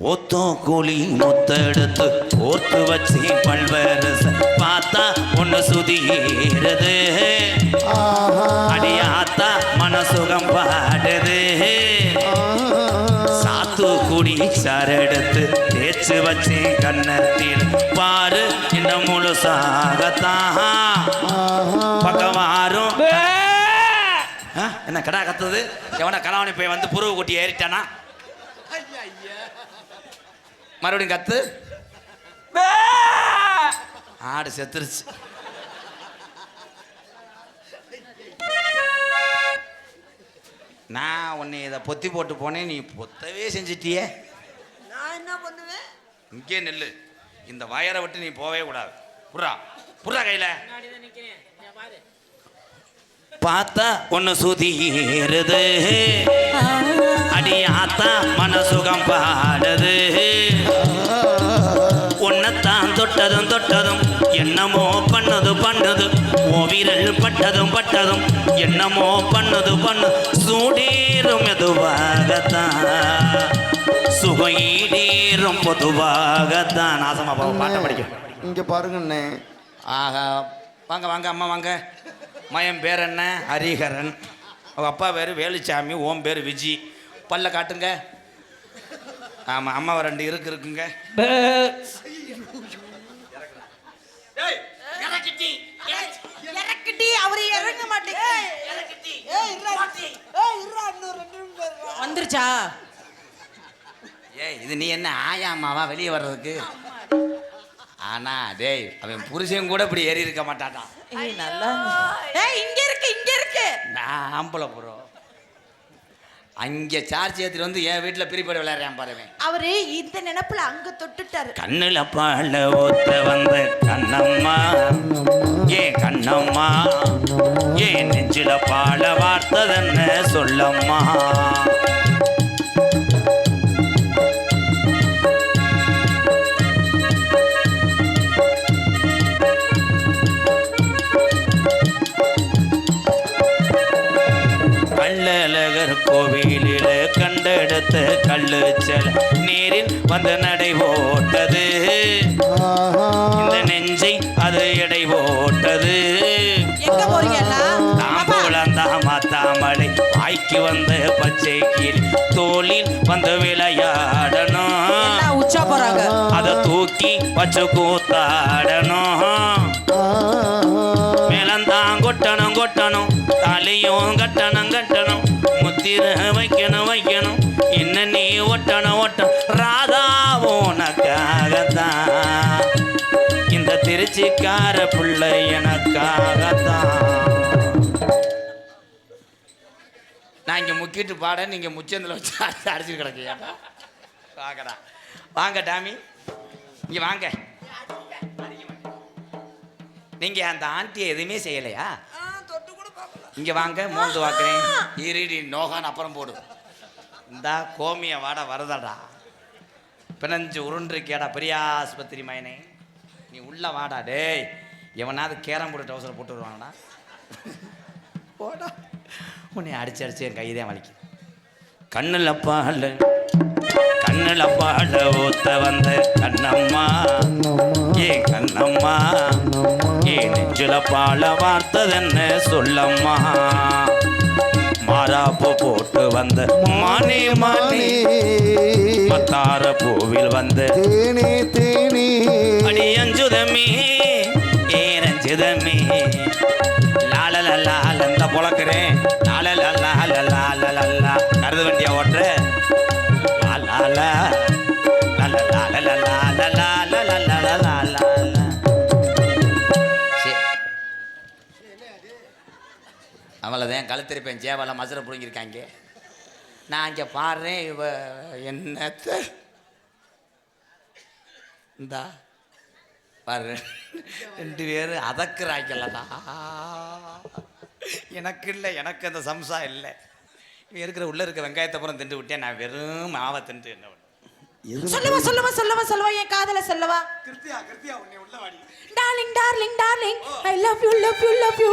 ஒத்தம் கூலி முத்தெடுத்து ஓர்த்து வச்சு பல்வரச பார்த்தா ஒன்று ஆஹா. அடியாத்தா மனசுகம் பாடுது. சாத்துக்குடி சரெடுத்து தேய்ச்சு வச்சு கன்னத்தில் பாரு இன்னும் முழுசாகத்தான் ஆ, என்ன கடா கத்துது? எவனா கலாவணி போய் வந்து புருவ குட்டி ஏறிட்டானா? மறுபடியும் கத்து. ஆடு செத்துருச்சு. நான் உன்னை இதை பொத்தி போட்டு போனேன் நீ பொத்தவே செஞ்சிட்டியே. நான் என்ன பண்ணுவேன்? இங்கே நெல்லு. இந்த வயரை விட்டு நீ போவே கூடாது. புறா புறா கையில. பார்த்தா ஒன்று சுதீருது. அடி ஆத்தா மனசுகம் பாடுது. உன்னைத்தான் தொட்டதும் தொட்டதும் என்னமோ பண்ணது பண்ணது. ஓ விரல் பட்டதும் பட்டதும் என்னமோ பண்ணது பண்ணு. சூடேறும் மெதுவாகத்தான். சுகையீடேறும் பொதுவாகத்தான். நாசமா பாவ பாட்டை படிக்க. இங்க பாருங்கண்ணே ஆஹா வாங்க வாங்க அம்மா வாங்க. மயம் பேர் என்ன? ஹரிஹரன். அவங்க அப்பா பேர் வேலுச்சாமி ஓம் பேர் விஜி. பல்ல காட்டுங்க. ஆமாம் அம்மாவை ரெண்டு இருக்கு இருக்குங்க. வந்துருச்சா? ஏய் இது நீ என்ன ஆயாமாவா வெளியே வர்றதுக்கு? ஆனா டேய் அவன் புருஷன் கூட இப்படி ஏறி இருக்க மாட்டாட்டான் ஏய் நல்லா ஏய் இங்க இருக்கு இங்க இருக்கு. நான் ஆம்பளை ப்ரோ அங்கே சார்ஜ் ஏற்றிட்டு வந்து என் வீட்டில் பிரிப்பேர் விளையாடுறேன் பாருவேன் அவரு இந்த நினைப்புல அங்க தொட்டுட்டாரு. கண்ணுல பால ஊத்த வந்த கண்ணம்மா. ஏன் கண்ணம்மா? ஏன் நெஞ்சில பால வார்த்ததென்ன சொல்லம்மா? கள்ளழகர் கோவிலில கண்டெடுத்த கள்ளு செல நீரில் வந்து நடை ஓட்டது இந்த நெஞ்சை அது எடை ஓட்டது மாத்தாமலை வாய்க்கு வந்த பச்சை கீழ் தோளில் வந்து விளையாடணும். உச்சா போறாங்க? அதை தூக்கி வச்சு கூத்தாடணும். மேலந்தான் கொட்டணும் கொட்டணும். தலையும் கட்டணும் கட்டணும். முத்திர வைக்கணும் வைக்கணும். என்ன நீ ஒட்டணும் ஒட்டம் ராதா உனக்காகத்தான். இந்த திருச்சிக்கார பிள்ளை எனக்காகத்தான். நான் இங்கே முக்கிட்டு பாட நீங்கள் முச்சந்தில் வச்சு அடிச்சு கிடக்கீங்க. வாங்கடா. வாங்க டாமி. இங்கே வாங்க. நீங்கள் அந்த ஆண்டியை எதுவுமே செய்யலையா? இங்கே வாங்க மோந்து வாக்குறேன். ஈரடி நோகான் அப்புறம் போடு. இந்தா கோமிய வாட வரதடா. பிணைஞ்சு உருண்டிருக்கேடா பெரிய ஆஸ்பத்திரி மயனே. நீ உள்ள வாடா டேய். எவனாவது கேரம் போட்டு டவுசரை போட்டு வருவாங்கடா. போடா. உன்னை அடிச்சு அடிச்சு என் கைதான் வலிக்கு கண்ணுல பால் கண்ணுல பால் ஊத்த வந்த கண்ணம்மா. ஏ கண்ணம்மா ஏ நெஞ்சுல பால வார்த்ததென்ன சொல்லம்மா? மாறாப்பு போட்டு வந்த மானே மானே மத்தார பூவில் வந்த தேனே தேனே அவ்வளோதான் கழுத்திருப்பேன் ஜேவால மதுரை பிடுங்கிருக்காங்க நான் இங்கே பாடுறேன் இவ என்னத்த? இந்தா பாரு. ரெண்டு பேரும் அதக்குறாங்கல்லடா. எனக்கு இல்லை எனக்கு அந்த சம்சா இல்லை. இவன் இருக்கிற உள்ள இருக்க வெங்காயத்தை புறம் தின்று விட்டேன் நான் வெறும் மாவை தின்று என்ன சொல்லுவா சொல்லுவா சொல்லுவா சொல்லுவா என் காதல சொல்லவா? கிருத்தியா கிருத்தியா உன்னை உள்ள வாடி. Darling darling darling I love you love you love you